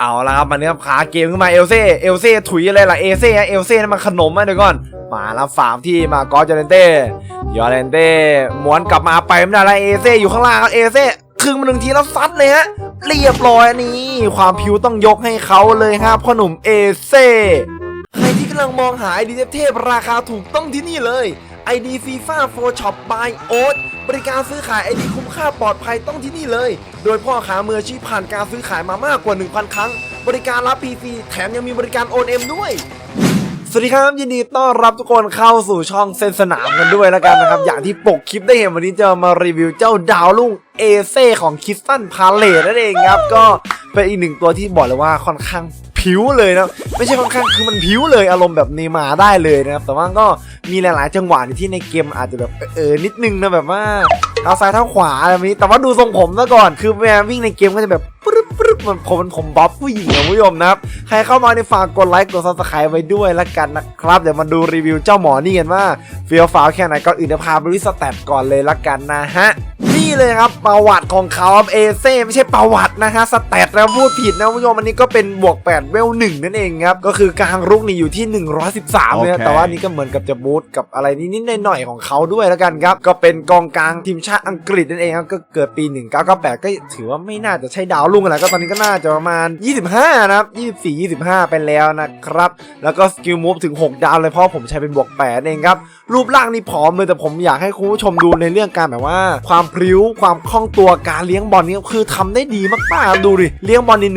เอาละครับมันเนี้ยขาเกมขึ้นมาเอลเซ่เอลเซ่ถุยอะไรล่ะเอเซ่เอลเซ่นั่นมันขนมอะเดี๋ยวก่อน มาแล้วฝามที่มากอสเจเลนเต้ยอเลนเต้ม้วนกลับมาไปไม่ได้แล้วเอเซ่อยู่ข้างล่างครับเอเซ่ครึ่งมาหนึ่งทีแล้วซัดเลยฮะเรียบร้อยนี่ความผิวต้องยกให้เขาเลยครับพ่อหนุ่มเอเซ่ใครที่กำลังมองหาไอดีเทพราคาถูกต้องที่นี่เลย ID FIFA 4 Shop by Oat บริการซื้อขายไอดีคุ้มค่าปลอดภัยต้องที่นี่เลย โดยพ่อค้ามืออาชีพผ่านการซื้อขายมามากกว่า 1,000 ครั้ง บริการรับ PC แถมยังมีบริการโอนเอ็มด้วยสวัสดีครับยินดีต้อนรับทุกคนเข้าสู่ช่องเซนสนามกันด้วยแล้วกันนะครับ อย่างที่ปกคลิปได้เห็นวันนี้จะมารีวิวเจ้าดาวลุ่งเอเซ่ของคิสตันพาเลตนั่นเองครับ ก็เป็นอีกหนึ่งตัวที่บอกเลยว่าค่อนข้าง ผิวเลยนะไม่ใช่ค่อนข้างคือมันผิวเลยอารมณ์แบบเนมาได้เลยนะครับแต่ว่าก็มีหลายๆ จังหวะที่ในเกมอาจจะแบบเออนิดนึงนะแบบว่าเท้าซ้ายเท้าขวาอะไรแบบนี้แต่ว่าดูทรงผมซะก่อน คือเวลาวิ่งในเกมก็จะแบบปึ๊บปึ๊บเหมือนผมเป็นผมบ๊อบผู้หญิงนะคุณผู้ชมนะครับ ใครเข้ามาในฝากกดไลค์กดซับสไครต์ไว้ด้วยละกันนะครับ เดี๋ยวมาดูรีวิวเจ้าหมอนี่กันว่าเฟียวฟ้าวแค่ไหนก่อนอื่นจะพาไปวิสแตทก่อนเลยละกันนะฮะ นี่เลยครับประวัติของเขาครับเอเซ่ไม่ใช่ประวัตินะฮะสแตทแล้วพูดผิดนะคุณผู้ชมอันนี้ก็เป็นบวก 8 เวลหนึ่งนั่นเองครับก็คือกลางรุกนี่อยู่ที่ 113เนี่ยโอเคแต่ว่านี่ก็เหมือนกับจะบูทกับอะไรนิดๆหน่อยๆของเขาด้วยแล้วกันครับ ก็เป็นกองกลางทีมชาติอังกฤษนั่นเองครับก็เกิดปี 1998 ก็ถือว่าไม่น่าจะใช่ดาวรุ่งอะไรก็ตอนนี้ก็น่าจะประมาณ 25 นะครับ 24 25 ไปแล้วนะครับ แล้วก็สกิลมูฟถึง 6 ดาวเลยเพราะผมใช้เป็นบวก8เองครับรูปร่างนี่ผอมเลยแต่ผมอยากให้คุณผู้ชมดูในเรื่องการแบบว่าความพริ้วความคล่องตัวการเลี้ยงบอลนี่คือทำได้ดีมากๆดูดิเลี้ยงบอลนี่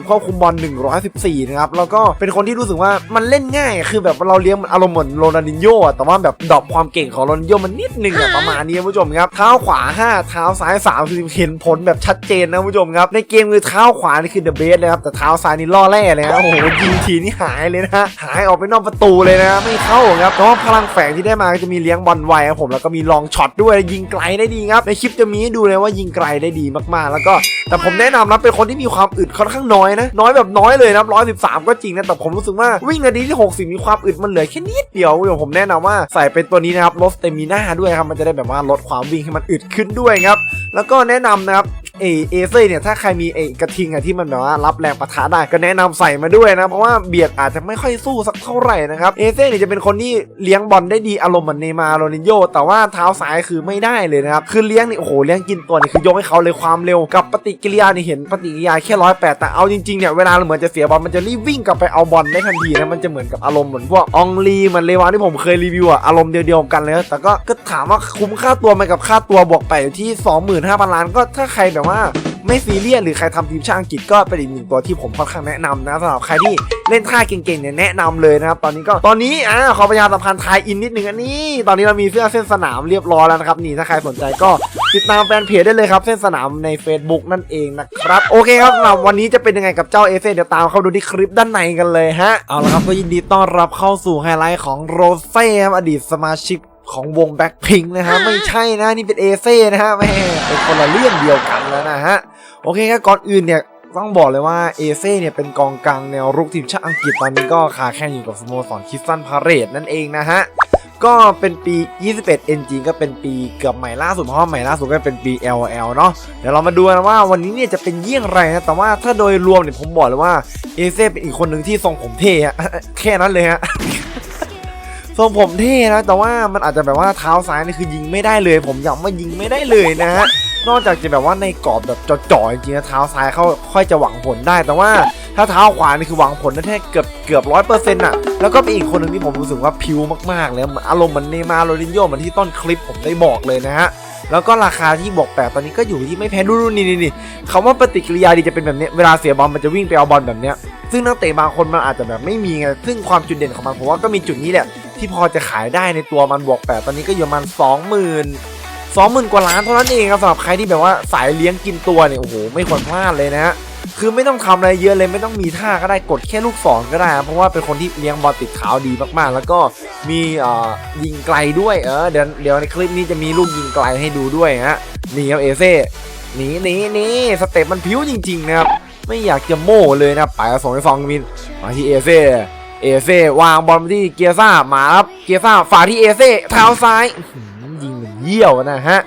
120ควบคุมบอล114นะครับแล้วก็เป็นคนที่รู้สึกว่ามันเล่นง่าย คือแบบเราเลี้ยงมันอารมณ์เหมือนโรนัลดินโญ่อะแต่ว่าแบบดรอปความเก่งของโรนัลดินโญ่มันนิดนึงอะประมาณนี้คุณผู้ชมครับเท้าขวา 5 เท้าซ้าย3คือเห็นผลแบบชัดเจนนะคุณผู้ชมครับในเกมคือเท้าขวานี่คือเดอะเบสเลยครับแต่เท้าซ้ายนี่ล่อแร่เลยนะโอ้โหยิงทีนี่หายเลยนะฮะหายออกไปนอกประตูเลยนะ ไม่เข้าครับแต่ว่าพลังแฝงที่ได้มาก็จะมีเลี้ยงบอลไวครับผมแล้วก็มีลองช็อตด้วยยิงไกลได้ดีครับในคลิปจะมีให้ดูเลยว่ายิงไกลได้ดีมากๆ แล้วก็แต่ผมแนะนำนะเป็นคนที่มีความอึดค่อนข้างน้อยนะ น้อยแบบน้อยเลยนะร้อยสิบสามก็จริงนะแต่ผมรู้สึกว่าวิ่งนาทีที่60มีความอึดมันเหลือแค่นิดเดียวเดี๋ยวผมแนะนำว่าใส่เป็นตัวนี้นะครับลดสเตมิน่าด้วยครับมันจะได้แบบว่าลดความวิ่งให้มันอึดขึ้นด้วยครับแล้วก็แนะนำนะครับเอเอเซ่เนี่ยถ้าใครมีไอกระทิงอะที่มันแบบว่ารับแรงปะทะได้ก็แนะนำใส่มาด้วยนะเพราะว่าเบียดอาจจะไม่ค่อยสู้สักเท่าไหร่นะครับเอเซ่เนี่ยจะเป็นคนที่เลี้ยงบอลได้ดีอารมณ์เหมือนเนยมาโรนินโญ่แต่ว่าเท้าซ้ายคือไม่ได้เลยนะครับคือเลี้ยงนี่โอ้โหเลี้ยงกินตัวนี่คือยกให้เขาเลยความเร็วกับปฏิกิริยาเนี่ยเห็นปฏิกิริยาแค่ร้อยแปดแต่เอาจริงๆเนี่ยเวลาเราเหมือนจะเสียบอลมันจะรีบวิ่งกลับไปเอาบอลได้ทันทีนะมันจะเหมือนกับอารมณ์เหมือนพวกอองลีเหมือนเลวานที่ผมเคยรีวิวอะอารมณ์เดียวๆกันเลยแต่ก็ก็ถามว่าคุ้มค่าตัวไหมกับค่าตัวบวกไปอยู่ที่ 25,000ล้านก็ถ้าใครแบบว่า ไม่ซีเรียสหรือใครทำทีมชาติอังกฤษก็เป็นอีกหนึ่งตัวที่ผมค่อนข้างแนะนำนะสำหรับใครที่เล่นท่าเก่งๆเนี่ยแนะนำเลยนะครับตอนนี้ก็ตอนนี้อ่าขอประชาสัมพันธ์ไทยอินนิดนึงอันนี้ ตอนนี้เรามีเสื้อเส้นสนามเรียบร้อยแล้วนะครับนี่ถ้าใครสนใจก็ติดตามแฟนเพจได้เลยครับเส้นสนามใน Facebook นั่นเองนะครับโอเคครับสำหรับวันนี้จะเป็นยังไงกับเจ้าเอเซเดี๋ยวตามเข้าดูที่คลิปด้านในกันเลยฮะเอาละครับก็ยินดีต้อนรับเข้าสู่ไฮไลท์ของโรเซ่ครับอดีตสมาชิก ของวงแบ็คพิงนะฮะไม่ใช่นะนี่เป็นเอเซ่นะฮะแม่เป็นคนละเรื่องเดียวกันแล้วนะฮะโอเคครับก่อนอื่นเนี่ยต้องบอกเลยว่าเอเซ่เนี่ยเป็นกองกลางแนวรุกทีมชาติอังกฤษตอนนี้ก็ขาแข่งอยู่กับสโมสรคิสตันพาเรตนั่นเองนะฮะก็เป็นปี 21 NG ก็เป็นปีเกือบใหม่ล่าสุดเพราะว่าใหม่ล่าสุดก็เป็นปี LL เนาะเดี๋ยวเรามาดูกันว่าวันนี้เนี่ยจะเป็นเยี่ยงไรนะ แต่ว่าถ้าโดยรวมเนี่ยผมบอกเลยว่าเอเซ่เป็นอีกคนหนึ่งที่ทรงผมเท่อะแค่นั้นเลยฮะ ทรงผมเท่นะ แต่ว่ามันอาจจะแบบว่าเท้าซ้ายนี่คือยิงไม่ได้เลย ผมย้ำว่ายิงไม่ได้เลยนะฮะนอกจากจะแบบว่าในกรอบแบบจ่อๆจริงๆนะเท้าซ้ายเขาค่อยจะหวังผลได้ แต่ว่าถ้าเท้าขวานี่คือหวังผลได้แค่เกือบเกือบร้อยเปอร์เซ็นต์อะแล้วก็เป็นอีกคนหนึ่งที่ผมรู้สึกว่าพิวมากๆเลยเหมือนอารมณ์เหมือนเนมาร์โรดินโญ่เหมือนที่ต้นคลิปผมได้บอกเลยนะฮะแล้วก็ราคาที่บอกแปดตอนนี้ก็อยู่ที่ไม่แพ้ดูดูนี่นี่นี่คำว่าปฏิกิริยาดีจะเป็นแบบเนี้ยเวลาเสียบอลมันจะวิ่งไปเอาบอลแบบเนี้ยซึ่งนักเตะบางคนมันอาจจะแบบไม่มีไงซึ่งความจุดเด่นของมันผมว่าก็มีจุดนี้แหละ ที่พอจะขายได้ในตัวมันบวกแปดตอนนี้ก็อยู่ประมาณสองหมื่นสองหมื่นกว่าล้านเท่านั้นเองครับสำหรับใครที่แบบว่าสายเลี้ยงกินตัวเนี่ยโอ้โหไม่ควรพลาดเลยนะฮะคือไม่ต้องทำอะไรเยอะเลยไม่ต้องมีท่าก็ได้กดแค่ลูกศรก็ได้ เพราะว่าเป็นคนที่เลี้ยงบอลติดขาวดีมากๆ แล้วก็มีเอ่อยิงไกลด้วยเออเดี๋ยวเดี๋ยวในคลิปนี้จะมีลูกยิงไกลให้ดูด้วยฮะนี่ครับเอเซ่หนีหนีหนีสเต็ปมันพิ้วจริงๆนะครับไม่อยากจะโม้เลยนะไปเอาส่งให้ฟองมินมาที่เอเซ่ เอเซ่วางบอลมาที่เกียร์ซ่ามาครับเกียร์ซ่าฝ่าที่เอเซ่เท้าซ้ายยิงเหมือนเยี่ยวนะฮะ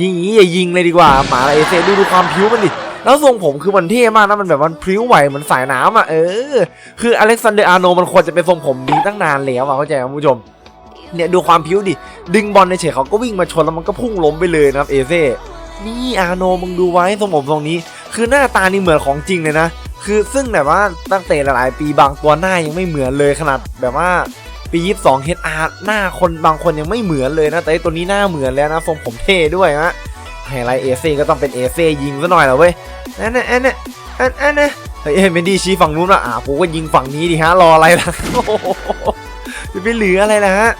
ยิงอย่างนี้อย่ายิงเลยดีกว่าหมาเอเซ่ดูดูความพิ้วมันดิแล้วทรงผมคือมันเท่มากนะมันแบบมันพริ้วไหวเหมือนสายน้ำอะเออคืออเล็กซานเดอร์อาร์โนมันควรจะเป็นทรงผมนี้ตั้งนานแล้วอะเข้าใจไหมคุณผู้ชมเนี่ยดูความพิ้วดิดึงบอลในเฉยเขาก็วิ่งมาชนแล้วมันก็พุ่งล้มไปเลยนะครับเอเซ่นี่อาร์โนมึงดูไว้ทรงผมทรงนี้ คือหน้าตานี่เหมือนของจริงเลยนะ คือซึ่งแบบว่าตั้งแต่หลายๆ ปีบางตัวหน้ายังไม่เหมือนเลยขนาดแบบว่าปี22 HR หน้าคนบางคนยังไม่เหมือนเลยนะแต่ตัวนี้หน้าเหมือนแล้วนะทรงผมเท่ด้วยนะไฮไลท์เอเซ่ก็ต้องเป็นเอเซ่ยิงซะหน่อยแหละเว้ยนั่นน่ะนั่นน่ะนั่นนั่นน่ะเฮ้ยเมนดี้ชี้ฝั่งนู้นละอะกูก็ยิงฝั่งนี้ดิฮะรออะไรล่ะจะไปเหลืออะไรล่ะฮะ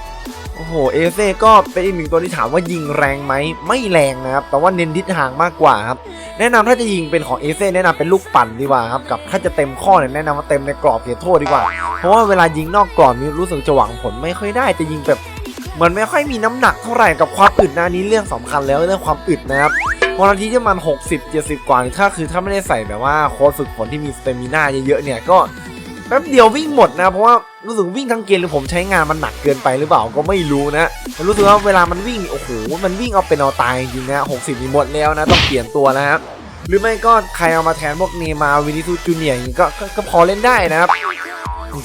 โอ้โห เอเซ่ก็เป็นอีกหนึ่งตัวที่ถามว่ายิงแรงไหม ไม่แรงนะครับ แต่ว่าเน้นทิศทางมากกว่าครับ แนะนำถ้าจะยิงเป็นของเอเซ่แนะนำเป็นลูกปั่นดีกว่าครับ กับถ้าจะเต็มข้อเนี่ยแนะนำว่าเต็มในกรอบเขตโทษดีกว่า เพราะว่าเวลายิงนอกกรอบนี้รู้สึกจะหวังผลไม่ค่อยได้จะยิงแบบเหมือนไม่ค่อยมีน้ำหนักเท่าไหร่กับความอึดนะนี้เรื่องสำคัญแล้วเรื่องความอึดนะครับพอนาทีที่มัน 60 70 กว่าถ้าคือถ้าไม่ได้ใส่แบบว่าโค้ดฝึกฝนที่มีสเตมิน่าเยอะๆเนี่ยก็ แป๊บเดียววิ่งหมดนะ เพราะว่ารู้สึกวิ่งทั้งเกมหรือผมใช้งานมันหนักเกินไปหรือเปล่าก็ไม่รู้นะแต่รู้สึกว่าเวลามันวิ่งโอ้โหมันวิ่งเอาเป็นเอาตายจริงนะ60นี่หมดแล้วนะต้องเปลี่ยนตัวนะครับหรือไม่ก็ใครเอามาแทนพวกเนมาวินิซูจูเนียร์อย่างนี้ก็ก็ก็พอเล่นได้นะครับ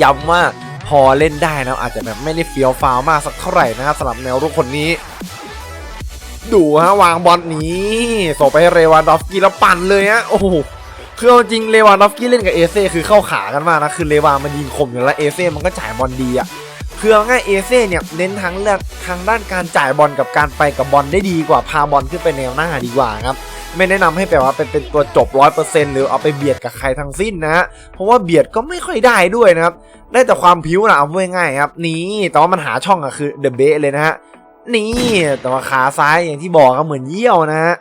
ย้ำว่าพอเล่นได้นะอาจจะแบบไม่ได้เฟี้ยวฟ้าวมากสักเท่าไหร่นะครับสำหรับแนวรุกคนนี้ ดูฮะวางบอลนี้ส่งไปให้เรวานดอฟกี้แล้วปั่นเลยฮะโอ้โห คือเอาจริงเลวานดอฟกี้เล่นกับเอเซ่คือเข้าขากันมากนะคือเลวานมันยิงคมอยู่แล้วเอเซ่มันก็จ่ายบอลดีอะคือเอง่ายเอเซ่เนี่ยเน้นทั้งเรื่องทางด้านการจ่ายบอลกับการไปกับบอลได้ดีกว่าพาบอลขึ้นไปแนวหน้าดีกว่าครับไม่แนะนำให้แบบว่าเป็นเป็นตัวจบร้อยเปอร์เซ็นต์หรือเอาไปเบียดกับใครทั้งสิ้นนะฮะเพราะว่าเบียดก็ไม่ค่อยได้ด้วยนะครับได้แต่ความผิวนะเอาพูดง่ายครับนี่แต่ว่ามันหาช่องอะคือเดอะเบสเลยนะฮะนี่แต่ว่าขาซ้ายอย่างที่บอกครับเหมือนเยี่ยวนะฮะ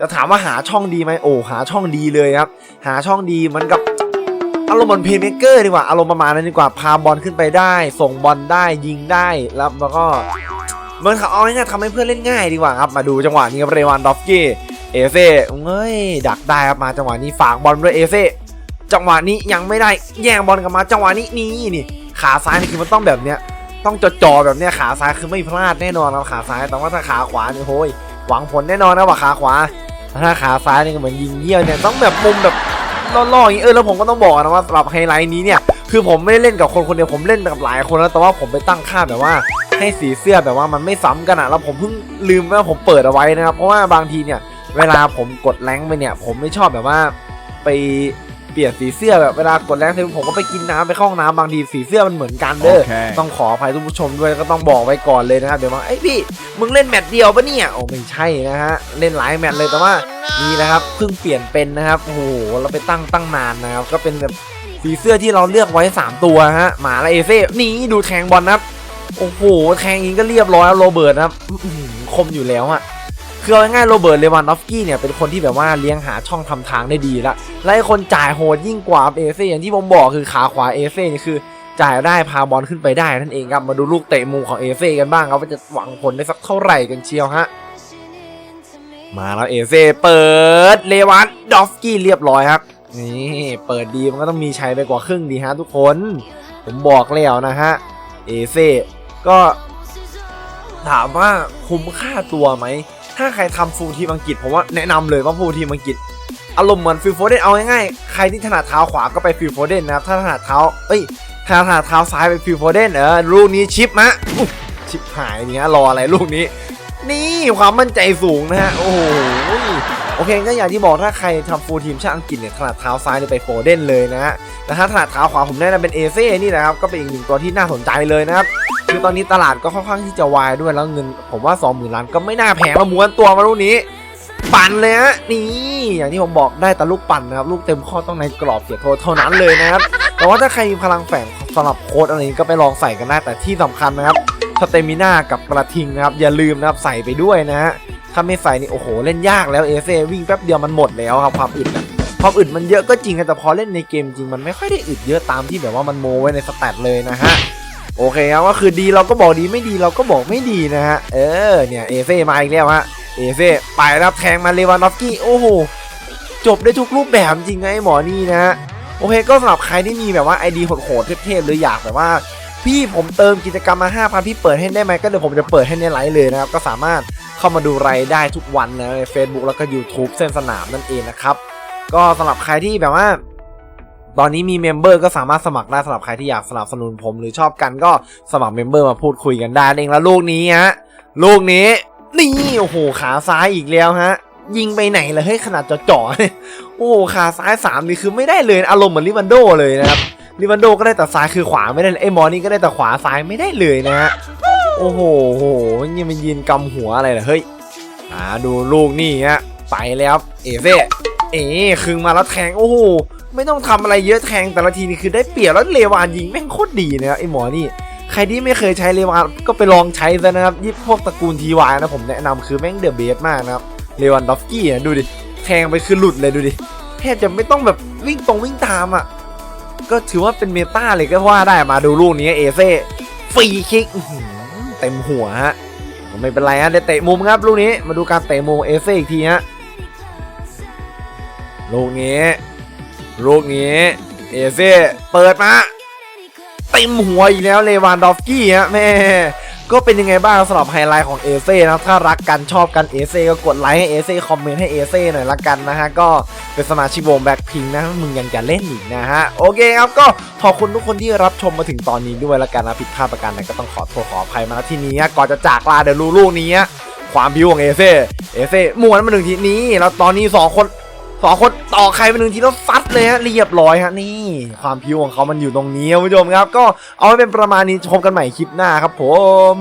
จะถามว่าหาช่องดีไหมโอ้หาช่องดีเลยครับ หาช่องดีมันกับอารมณ์เหมือนเพย์เมเกอร์ดีกว่าอารมณ์ประมาณนั้นดีกว่าพาบอลขึ้นไปได้ ส่งบอลได้ยิงได้แล้วแล้วก็เหมือนเขาเอาง่ายๆทำให้เพื่อนเล่นง่ายดีกว่าครับมาดูจังหวะนี้ครับเรวานดอฟกี้เอเซ่เอ้ยดักได้ครับมาจังหวะนี้ฝากบอลด้วยเอเซ่จังหวะนี้ยังไม่ได้แย่งบอลกลับมาจังหวะนี้นี่นี่ขาซ้ายนี่คือมันต้องแบบเนี้ยต้องจ่อๆแบบเนี้ยขาซ้ายคือไม่พลาดแน่นอนครับขาซ้ายแต่ว่าถ้าขาขวานี่โอ้ยหวังผลแน่นอนนะว่าขาขวา ถ้าขาซ้ายนี่ก็เหมือนยิงเยี่ยวเนี่ยต้องแบบมุมแบบล่อๆอย่างนี้เออแล้วผมก็ต้องบอกนะว่าสำหรับไฮไลท์นี้เนี่ยคือผมไม่ได้เล่นกับคนคนเดียวผมเล่นกับหลายคนแล้วแต่ว่าผมไปตั้งค่าแบบว่าให้สีเสื้อแบบว่ามันไม่ซ้ำกันอะแล้วผมเพิ่งลืมว่าผมเปิดเอาไว้นะครับเพราะว่าบางทีเนี่ยเวลาผมกดแรงไปเนี่ย ผมไม่ชอบแบบว่าไป เปลี่ยนสีเสื้อแบบเวลากดแรงค์เสร็จผมก็ไปกินน้ำไปเข้าห้องน้ำบางทีสีเสื้อมันเหมือนกันเด้อ Okay. ต้องขออภัยทุกผู้ชมด้วยแล้วก็ต้องบอกไว้ก่อนเลยนะครับเดี๋ยวมาไอ้ยพี่มึงเล่นแมตช์เดียวปะเนี่ยโอ้ไม่ใช่นะฮะเล่นหลายแมตช์เลยแต่ว่านี่นะครับเพิ่งเปลี่ยนเป็นนะครับโอ้โหเราไปตั้งตั้งนานนะครับก็เป็นแบบสีเสื้อที่เราเลือกไว้ 3 ตัวฮะหมาและเอเซ่นี่ดูแทงบอลนะครับโอ้โหแทงยิงก็เรียบร้อยแล้วโรเบิร์ตนะครับอื้อหือคมอยู่แล้วอะ คือเอาง่ายๆโรเบิร์ตเลวานดอฟสกี้เนี่ยเป็นคนที่แบบว่าเลี้ยงหาช่องทำทางได้ดีละและไอ้คนจ่ายโหดยิ่งกว่าเอเซ่อย่างที่ผมบอกคือขาขวาเอเซ่นี่คือจ่ายได้พาบอลขึ้นไปได้นั่นเองครับมาดูลูกเตะมุมของเอเซ่กันบ้างครับว่าจะหวังผลได้สักเท่าไหร่กันเชียวฮะมาแล้วเอเซ่เปิดเลวันดอฟสกี้เรียบร้อยครับนี่เปิดดีมันก็ต้องมีชัยไปกว่าครึ่งดีฮะทุกคน ผมบอกแล้วนะฮะเอเซ่ก็ถามว่าคุ้มค่าตัวไหม ถ้าใครทำฟูลทีมอังกฤษผมว่าแนะนำเลยว่าฟูลทีมอังกฤษอารมณ์เหมือนฟิลโฟเดนเอาง่ายๆใครที่ถนัดเท้าขวาก็ไปฟิลโฟเดนนะครับถ้าถนัดเท้าเอ้ยถ้าถนัดเท้าซ้ายไปฟิลโฟเดนเออลูกนี้ชิปมะชิปหายเนี่ยรออะไรลูกนี้ นี่ความมั่นใจสูงนะฮะโอ้โหโอเคก็อย่างที่บอกถ้าใครทำฟูลทีมชาติอังกฤษเนี่ยถนัดเท้าซ้ายเนี่ยไปโฟเดนเลยนะฮะแต่ถ้าถนัดเท้าขวาผมแนะนำเป็นเอเซ่นี่นะครับก็เป็นอีกหนึ่งตัวที่น่าสนใจเลยนะครับ คือตอนนี้ตลาดก็ค่อนข้างที่จะวายด้วยแล้วเงิน ผมว่า 20,000ล้านก็ไม่น่าแพงมาม้วนตัวมาลูกนี้ ปั่นเลยฮะนี่อย่างที่ผมบอกได้แต่ลูกปั่นนะครับ ลูกเต็มข้อต้องในกรอบเสียโทษเท่านั้นเลยนะครับแต่ว่าถ้าใครมีพลังแฝงสำหรับโค้ดอะไรนี้ก็ไปลองใส่กันได้แต่ที่สำคัญนะครับสเตมิน่ากับกระทิงนะครับอย่าลืมนะครับใส่ไปด้วยนะฮะถ้าไม่ใส่นี่โอ้โหเล่นยากแล้วเอเซวิ่งแป๊บเดียวมันหมดแล้วครับความอึดนะความอึดมันเยอะก็จริงแต่พอเล่นในเกมจริงมันไม่ค่อยได้อึดเยอะตามที่แบบว่ามันโมไว้ในสแตทเลยนะฮะ โอเคครับก็คือดีเราก็บอกดีไม่ดีเราก็บอกไม่ดีนะฮะเออเนี่ยเอเซ่มาอีกแล้วฮะเอเซ่ไปรับแทงมาเลวานอฟกี้โอ้โหจบได้ทุกรูปแบบจริงไงหมอนี่นะฮะโอเคก็สำหรับใครที่มีแบบว่าไอดีโหดๆเทพๆหรืออยากแบบว่าพี่ผมเติมกิจกรรมมา 5,000 พี่เปิดให้ได้ไหมก็เดี๋ยวผมจะเปิดให้ในไลฟ์เลยนะครับ ก็สามารถเข้ามาดูรายได้ทุกวันนะใน Facebook แล้วก็ YouTube เส้นสนามนั่นเองนะครับ ก็สำหรับใครที่แบบว่า ตอนนี้มีเมมเบอร์ก็สามารถสมัครได้สำหรับใครที่อยากสนับสนุนผมหรือชอบกันก็สมัครเมมเบอร์มาพูดคุยกันได้เองแล้วลูกนี้ฮะลูกนี้นี่โอ้โหขาซ้ายอีกแล้วฮะ ยิงไปไหนเลยเฮ้ยขนาดจ่อๆเนี่ยโอ้โหขาซ้ายสามนี่คือไม่ได้เลยอารมณ์เหมือนลิวันโดเลยนะครับลิวันโดก็ได้แต่ซ้ายคือขวาไม่ได้เลยไอ้มอนี่ก็ได้แต่ขวาซ้ายไม่ได้เลยนะฮะโอ้โหโหนี่มันยืนกำหัวอะไรเหรอเฮ้ยอ่าดูลูกนี่ฮะไปแล้วเอเซ่เอ๋คึงมาแล้วแทงโอ้โห ไม่ต้องทำอะไรเยอะแทงแต่ละทีนี่คือได้เปรียบแล้วเลวานยิงแม่งโคตรดีนะครับไอ้หมอนี่ ใครที่ไม่เคยใช้เลวานก็ไปลองใช้ซะนะครับยี่พวกตระกูลทีวายนะผมแนะนำคือแม่งเดอะเบสมากนะครับเลวันดอฟกี้นะดูดิแทงไปคือหลุดเลยดูดิแทบจะไม่ต้องแบบวิ่งตรงวิ่งตามอะก็ถือว่าเป็นเมตาเลยก็ว่าได้มาดูลูกนี้เอเซ่ฟรีคิกอื้อหือเต็มหัวฮะไม่เป็นไรฮะได้เตะมุมครับลูกนี้มาดูการเตะมุมเอเซ่อีกทีฮะลูกนี้ ลูกนี้เอเซ่เปิดมาเต็มหัวอีกแล้วเลวานดอฟกี้ฮะแม่ก็เป็นยังไงบ้างสำหรับไฮไลท์ของเอเซ่นะถ้ารักกันชอบกันเอเซ่ก็กดไลค์ให้เอเซ่คอมเมนต์ให้เอเซ่หน่อยละกันนะฮะ ก็เป็นสมาชิกวงแบ็คพิงนะ มึงยังจะเล่นอีกนะฮะ โอเคครับ ก็ขอบคุณทุกคนที่รับชมมาถึงตอนนี้ด้วยละกันนะ ผิดพลาดประการใดก็ต้องขอโทษขออภัยมาที่นี้ก่อนจะจากลาเดี๋ยวรู้ลูกนี้ ความพิวของเอเซ่เอเซ่ม้วนมาหนึ่งทีนี้ แล้วตอนนี้สองคน่อคนต่อใครไปหนึ่งทีแล้วซัดเลยฮะเรียบร้อยฮะนี่ ความพิวของเขามันอยู่ตรงนี้คุณผู้ชมครับ ก็เอาไว้เป็นประมาณนี้พบกันใหม่คลิปหน้าครับผม